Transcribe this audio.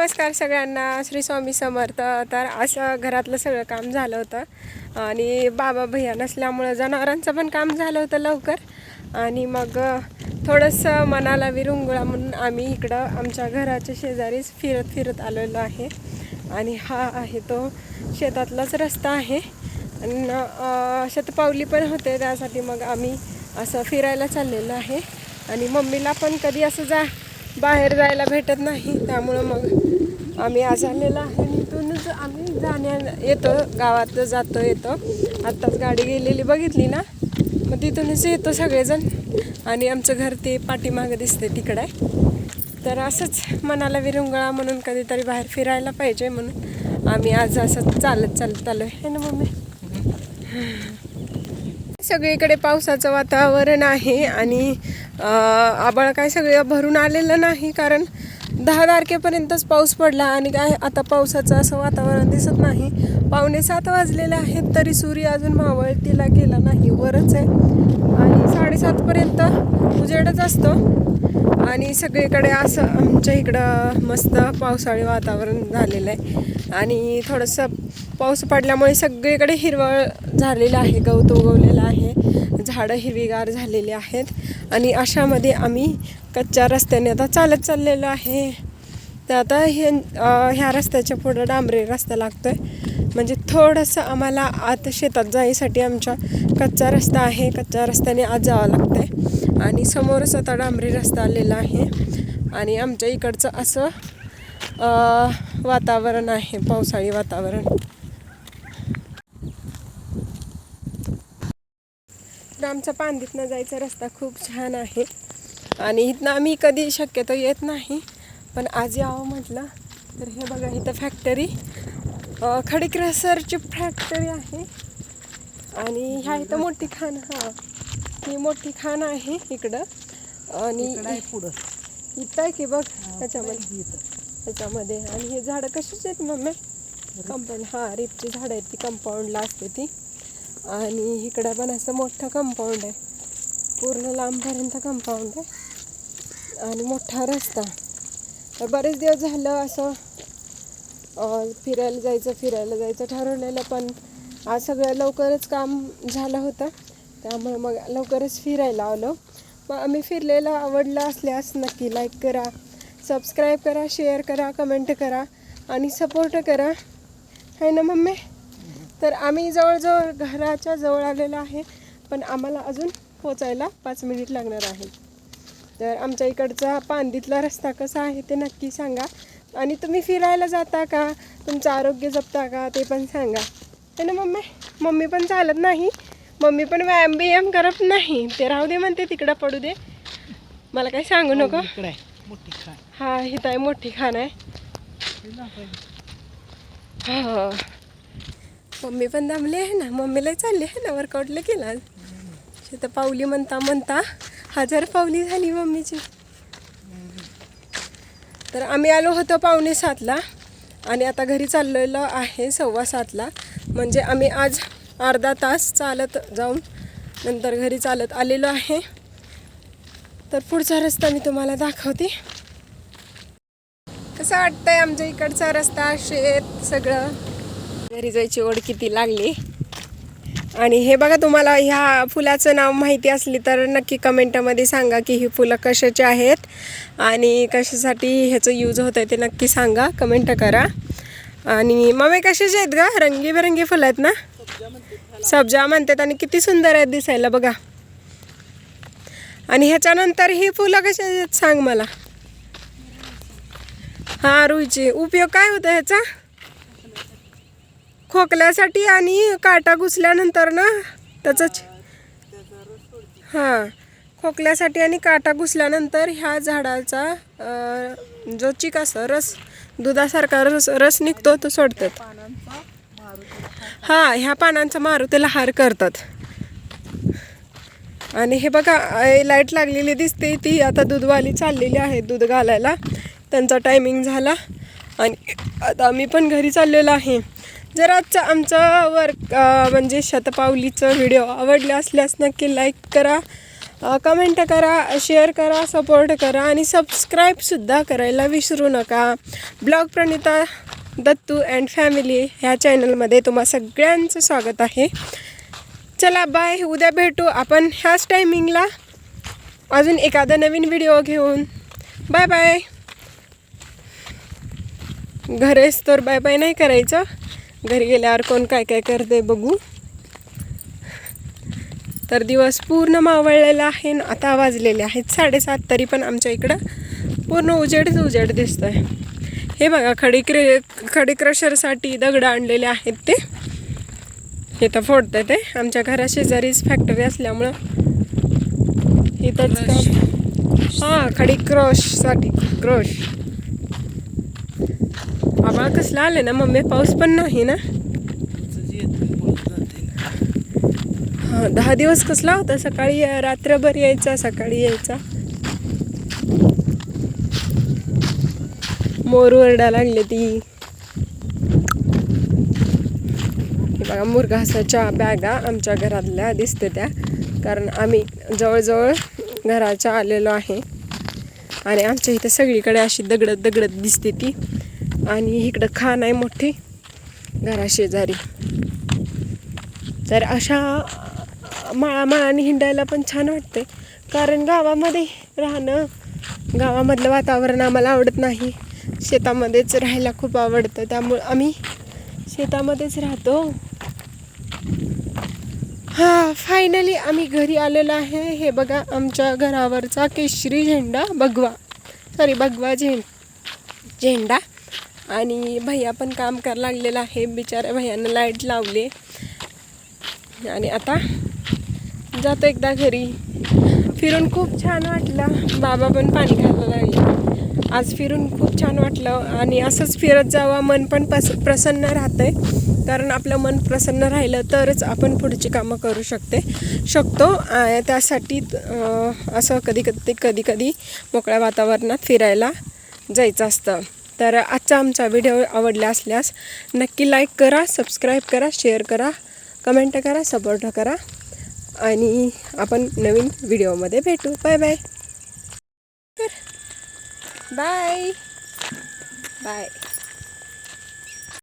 नमस्कार सगळ्यांना. श्री स्वामी समर्थ. तर असं घरातलं सगळं काम झालं होतं. आणि बाबा भैया नसल्यामुळं जनावरांचं पण काम झालं होतं लवकर. आणि मग थोडंसं मनाला विरुंगुळा म्हणून आम्ही इकडं आमच्या घराच्या शेजारीच फिरत फिरत आलेलो आहे. आणि हा आहे तो शेतातलाच रस्ता आहे. आणि शतपावली पण होते. त्यासाठी मग आम्ही असं फिरायला चाललेलो आहे. आणि मम्मीला पण कधी असं जा बाहेर जायला भेटत नाही त्यामुळं मग आम्ही आज आलेलो आहे. आणि इथूनच आम्ही जाण्या येतो गावात जातो येतो. आत्ताच गाडी गेलेली बघितली ना? मग तिथूनच येतो सगळेजण. आणि आमचं घर ते पाठीमागं दिसते तिकडं आहे. तर असंच मनाला विरंगळा म्हणून कधीतरी बाहेर फिरायला पाहिजे म्हणून आम्ही आज असं चालत चालत आलो आहे ना मम्मी? सगळीकडे पावसाचं वातावरण आहे आणि आबळ काय सगळं भरून आलेलं नाही कारण दहा तारखेपर्यंतच पाऊस पडला आणि काय आता पावसाचं असं वातावरण दिसत नाही. पावणे सात वाजलेले आहेत तरी सूर्य अजून मावळतीला गेला नाही वरच आहे. आणि साडेसातपर्यंत उजेडच असतो. आणि सगळीकडे असं आमच्या इकडं मस्त पावसाळी वातावरण झालेलं आहे. आणि थोडंसं पाऊस पडल्यामुळे सगळीकडे हिरवळ झालेलं आहे गवत उगवलेलं आहे झाडं हिरवीगार झालेली आहेत. आणि अशामध्ये आम्ही कच्च्या रस्त्याने आता चालत चाललेलो आहे. तर आता हे ह्या रस्त्याच्या पुढं डांबरे रस्ता लागतो आहे म्हणजे थोडंसं आम्हाला आत शेतात जायसाठी आमच्या कच्चा रस्ता आहे. कच्च्या रस्त्याने आत जावं लागतंय. आणि समोरच आता डांबरी रस्ता आलेला आहे. आणि आमच्या इकडचं असं वातावरण आहे. पावसाळी वातावरण. तर आमचा पांदीतनं जायचा रस्ता खूप छान आहे. आणि इथनं आम्ही कधी शक्यतो येत नाही. पण आज यावं म्हटलं. तर हे बघा इथं फॅक्टरी खडीक्रेसरची फॅक्टरी आहे. आणि ह्या इथं मोठी खाण हा. ही मोठी खाण आहे इकडं. आणि पुढं. इथं आहे की बघ त्याच्यामध्ये. त्याच्यामध्ये. आणि हे झाडं कशाची आहेत मम्मी? कंपाऊंड हां रेपची झाडं आहेत ती कंपाऊंडला असते ती. आणि इकडं पण असं मोठं कंपाऊंड आहे. पूर्ण लांबपर्यंत कंपाऊंड आहे. आणि मोठा रस्ता. तर बरेच दिवस झालं असं फिरायला जायचं फिरायला जायचं ठरवलेलं पण आज सगळं लवकरच काम झालं होतं. त्यामुळे मग लवकरच फिरायला आलो. मग आम्ही फिरलेलं आवडलं असल्यास नक्की लाईक करा सबस्क्राईब करा शेअर करा कमेंट करा आणि सपोर्ट करा. आहे ना मम्मी? तर आम्ही जवळजवळ घराच्या जवळ आलेलो आहे पण आम्हाला अजून पोचायला पाच मिनिट लागणार आहे. तर आमच्या इकडचा पांदीतला रस्ता कसा आहे ते नक्की सांगा. आणि तुम्ही फिरायला जाता का? तुमचं आरोग्य जपता का? ते पण सांगा. है ना मम्मी? मम्मी पण चालत नाही. मम्मी पण व्यायाम बियाम करत नाही. ते राहू दे म्हणते तिकडं पडू दे. मला काही सांगू नको. मोठी खाण. हा ही ताई मोठी खाण आहे. हो मम्मी पण दमली आहे ना? मम्मीला चालली आहे ना? वर्कआउटला केला तर पावली म्हणता म्हणता हजार पावली झाली मम्मीची. तर आम्ही आलो होतो पावणे सातला आणि आता घरी चाललेलो आहे सव्वा सातला. म्हणजे आम्ही आज अर्धा तास चालत जाऊन नंतर घरी चालत आलेलो आहे. तर पुढचा रस्ता मी तुम्हाला दाखवते. कसं वाटतंय आमच्या इकडचा रस्ता शेत सगळं? घरी जायची ओढ किती लागली? आणि हे बघा तुम्हाला ह्या फुलाचं नाव माहिती असली तर नक्की कमेंटमध्ये सांगा की ही फुलं कशाची आहेत आणि कशासाठी ह्याचं यूज होतं ते नक्की सांगा. कमेंट करा. आणि मम्मी कशाचे आहेत का रंगीबेरंगी फुलं आहेत ना? सब्जा म्हणतात आणि किती सुंदर आहेत दिसायला बघा. आणि ह्याच्यानंतर ही फुलं कशी आहेत सांग मला. हां रुईची. उपयोग काय होता ह्याचा? खोकल्यासाठी आणि काटा घुसल्यानंतर ना त्याच हां खोकल्यासाठी आणि काटा घुसल्यानंतर ह्या झाडाचा जो चिक असं रस दुधासारखा रस रस निघतो तो सोडतात. हां ह्या पानांचा मारुतीला हार करतात. आणि हे बघा लाइट लागलेली दिसते ती आता दूधवाली चाललेली आहे दूध घालायला. त्यांचा टायमिंग झाला. आणि आता मी पण घरी चाललेलो आहे. जर आजचं आमचं वर्क म्हणजे शतपावलीचं व्हिडिओ आवडला असल्यास नक्की लाईक करा कमेंट करा शेअर करा सपोर्ट करा आणि सबस्क्राईबसुद्धा करायला विसरू नका. Blog Pranita Dattu and family ह्या चॅनलमध्ये तुम्हा सगळ्यांचं स्वागत आहे. चला बाय उद्या भेटू आपण ह्याच टायमिंगला अजून एखादा नवीन व्हिडिओ घेऊन. बाय बाय घरेच तर बाय बाय नाही करायचं. घरी गेल्यावर कोण काय काय करते बघू. तर दिवस पूर्ण मावळलेला आहे आता वाजलेले आहेत साडेसात तरी पण आमच्या इकडं पूर्ण उजेडच उजेड दिसतोय. हे बघा खडी क्रे खडी क्रशरसाठी दगड आणलेले आहेत ते. हे तर फोडतं ते. आमच्या घरा शेजारीच फॅक्टरी असल्यामुळं इथंच हां खडी क्रशसाठी क्रश. बाबा कसला आले ना मम्मी? पाऊस पण नाही ना? हां दहा दिवस कसला होता? सकाळी रात्रभर यायचा सकाळी यायचा. मोर ओरडा लागले ती. बघा मुरघासाच्या बॅगा आमच्या घरातल्या दिसते त्या. कारण आम्ही जवळजवळ घराच्या आलेलो आहे. आणि आमच्या इथं सगळीकडे अशी दगडत दगडत दिसते ती. आणि इकडं खाण आहे मोठी. घराशेजारी तर अशा माळामाळाने हिंडायला पण छान वाटते कारण गावामध्ये राहणं गावामधलं वातावरण आम्हाला आवडत नाही. शेतामध्येच राहायला खूप आवडतं. त्यामुळं आम्ही शेतामध्येच राहतो. हा फायनली आम्ही घरी आलेलो आहे. हे बघा आमच्या घरावरचा केशरी झेंडा भगवा. सॉरी भगवा झेंड झेंडा. आणि भैया पण काम करायला लागलेला आहे. बिचाऱ्या भैयानं लाइट लावले. आणि आता जातो एकदा घरी. फिरून खूप छान वाटलं. बाबा पण पाणी घालायला लागले. आज फिरून खूप छान वाटलं. आणि असंच फिरत जावं मन पण पस प्रसन्न राहतंय. कारण आपलं मन प्रसन्न राहिलं तरच आपण पुढची कामं करू शकते शकतो. त्यासाठी असं कधी कधी कधी कधी मोकळ्या वातावरणात फिरायला जायचं असतं. तर आजचा आमचा व्हिडिओ आवडला असल्यास नक्की लाईक करा सबस्क्राईब करा शेअर करा कमेंट करा सपोर्ट करा. आणि आपण नवीन व्हिडिओमध्ये भेटू. Bye bye bye bye